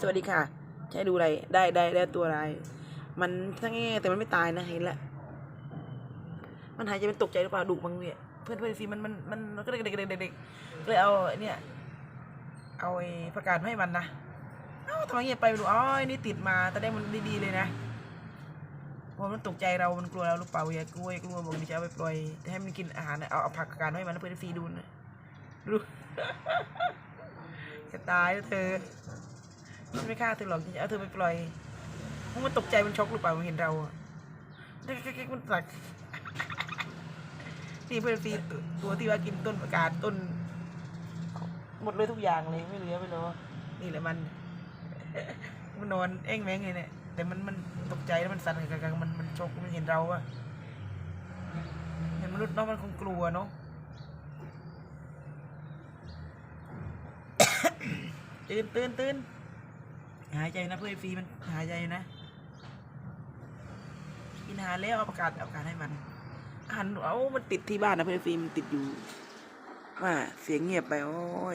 สวัสดีค่ะ ใช้ดูอะไร ได้ได้ได้ตัวอะไร มันทั้งแง่แต่มันไม่ตายนะเห็นละ มันหายใจเป็นตกใจหรือเปล่าดุบางเนี่ยเพื่อนเพื่อนฟีมันมันมันมันก็เด็กเด็กเด็กเด็กเลยเอาเนี่ย เอาไอ้ประกาศให้มันนะเอ้าทำไมเงียไปไม่รู้อ๋อนี่ติดมาแต่ได้มันดีๆเลยนะพราะมันตกใจเรา มันกลัวเราหรือเปล่าอย่ากลัวอย่ากลัวบอกนี่จะเอาไปปล่อยให้มันกินอาหารเอาเอาผักกาศมาให้มันแล้วเพื่อนฟรีดูนะดูจะตายแล้วเธอ ฉันไม่ฆ่าเธอหรอกเอาเธอไปปล่อยเพราะมันตกใจมันช็อกหรือเปล่ามันเห็นเราเก๊กๆมันตักนี่เพื่อนฟีตัวที่ว่ากินต้นประกาศต้น หมดเลยทุกอย่างเลยไม่เหลือไม่เหลือนี่แหละมัน มันนอนเอ้งแมงเลยเนี่ยแต่มันมันตกใจแล้วมันสั่นกังๆมันมันช็อกมันเห็นเราอะเห็นมนุษย์เนาะมันคงกลัวเนาะตื่นตื่นตื่น หายใจนะเพื่อนฟรีมันหายใจนะกินาหารแล้วเอาประกาศเอาประกาศให้มันหันเอามันติดที่บ้านนะเพื่อนฟรีมันติดอยู่ว่าเสียงเงียบไปโอ้ย